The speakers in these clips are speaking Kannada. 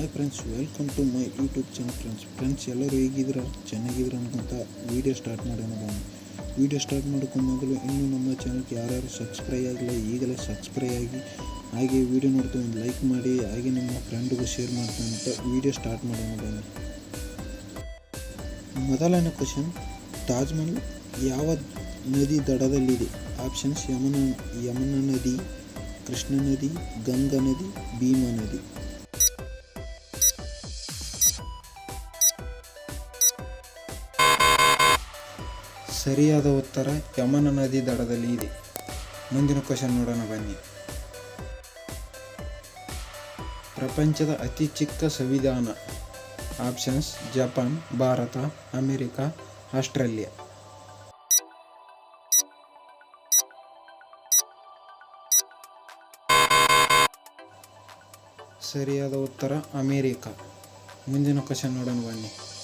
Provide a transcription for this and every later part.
Hi friends welcome to my YouTube channel friends friends ಎಲ್ಲರೂ ಹೇಗಿದ್ರ ಚೆನ್ನಾಗಿದ್ರು ಅನ್ಕೊಂತ ವೀಡಿಯೋ ಸ್ಟಾರ್ಟ್ ಮಾಡೋಣ ಬನ್ನಿ. ವೀಡಿಯೋ ಸ್ಟಾರ್ಟ್ ಮಾಡೋಕ್ಕೂ ಮೊದಲು ಇನ್ನೂ ನಮ್ಮ ಚಾನಲ್ಗೆ ಯಾರ್ಯಾರು ಸಬ್ಸ್ಕ್ರೈಬ್ ಆಗಿಲ್ಲ ಈಗಲೇ ಸಬ್ಸ್ಕ್ರೈಬ್ ಆಗಿ, ಹಾಗೆ ವೀಡಿಯೋ ನೋಡ್ತಾ ಒಂದು ಲೈಕ್ ಮಾಡಿ, ಹಾಗೆ ನಿಮ್ಮ ಫ್ರೆಂಡ್ಗೂ ಶೇರ್ ಮಾಡ್ತಾ ಅಂತ ವೀಡಿಯೋ ಸ್ಟಾರ್ಟ್ ಮಾಡೋಣ ಬನ್ನಿ. ಮೊದಲನೇ ಕ್ವಶನ್ ತಾಜ್ಮಹಲ್ ಯಾವ ನದಿ ದಡದಲ್ಲಿದೆ? ಆಪ್ಷನ್ಸ್ ಯಮುನಾ ಯಮುನಾ ನದಿ, ಕೃಷ್ಣ ನದಿ, ಗಂಗಾ ನದಿ, ಭೀಮಾ ನದಿ. ಸರಿಯಾದ ಉತ್ತರ ಯಮನ ನದಿ ದಡದಲ್ಲಿ ಇದೆ. ಮುಂದಿನ ಕ್ವಶನ್ ನೋಡೋಣ, ಬನ್ನಿ. ಪ್ರಪಂಚದ ಅತಿ ಚಿಕ್ಕ ಸಂವಿಧಾನ. Options Japan Bharat, America, Australia. ಸರಿಯಾದ ಉತ್ತರ ಅಮೇರಿಕಾ. ಮುಂದಿನ ಕ್ವಶನ್ ನೋಡೋಣ, ಬನ್ನಿ.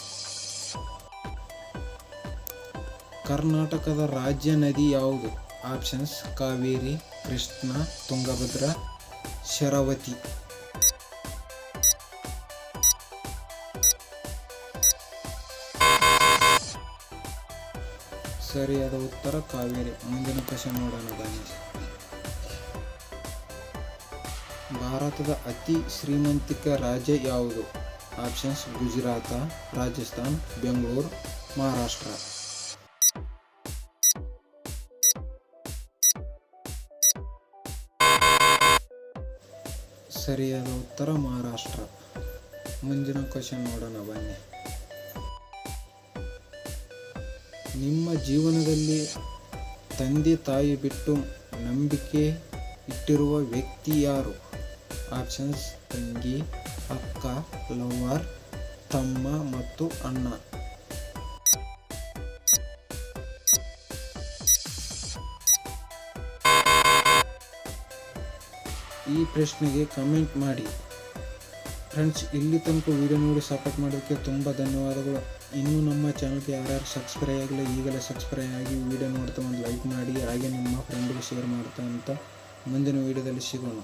ಕರ್ನಾಟಕದ ರಾಜ್ಯ ನದಿ ಯಾವುದು? ಆಪ್ಷನ್ಸ್, ಕಾವೇರಿ, ಕೃಷ್ಣ, ತುಂಗಭದ್ರಾ, ಶರಾವತಿ. ಸರಿಯಾದ ಉತ್ತರ, ಕಾವೇರಿ. ಮುಂದಿನ ಕ್ವಶನ್ ನೋಡೋಣ ಬನ್ನಿ ಭಾರತದ ಅತಿ ಶ್ರೀಮಂತಿಕ ರಾಜ್ಯ ಯಾವುದು? ಆಪ್ಷನ್ಸ್, ಗುಜರಾತ, ರಾಜಸ್ಥಾನ್, ಬೆಂಗಳೂರು, ಮಹಾರಾಷ್ಟ್ರ. ಸರಿಯಾದ ಉತ್ತರ ಮಹಾರಾಷ್ಟ್ರ. ಮುಂದಿನ ಕ್ವಶನ್ ನೋಡೋಣ, ಬನ್ನಿ. ನಿಮ್ಮ ಜೀವನದಲ್ಲಿ ತಂದೆ ತಾಯಿ ಬಿಟ್ಟು ನಂಬಿಕೆ ಇಟ್ಟಿರುವ ವ್ಯಕ್ತಿ ಯಾರು? ಆಪ್ಷನ್ಸ್ ತಂಗಿ, ಅಕ್ಕ ಲವರ್ ತಮ್ಮ ಮತ್ತು ಅಣ್ಣ. ಈ ಪ್ರಶ್ನೆಗೆ ಕಮೆಂಟ್ ಮಾಡಿ. ಫ್ರೆಂಡ್ಸ್ ಇಲ್ಲಿ ತನಕ ವಿಡಿಯೋ ನೋಡಿ ಸಪೋರ್ಟ್ ಮಾಡೋಕ್ಕೆ ತುಂಬ ಧನ್ಯವಾದಗಳು. ಇನ್ನೂ ನಮ್ಮ ಚಾನಲ್ಗೆ ಯಾರ್ಯಾರು ಸಬ್ಸ್ಕ್ರೈಬ್ ಆಗಲಿ ಈಗಲೇ ಸಬ್ಸ್ಕ್ರೈಬ್ ಆಗಿ ವಿಡಿಯೋ ನೋಡ್ತಾ ಒಂದು ಲೈಕ್ ಮಾಡಿ, ಹಾಗೆ ನಿಮ್ಮ ಫ್ರೆಂಡ್ಗೆ ಶೇರ್ ಮಾಡ್ತಾ ಅಂತ ಮುಂದಿನ ವಿಡಿಯೋದಲ್ಲಿ ಸಿಗೋಣ.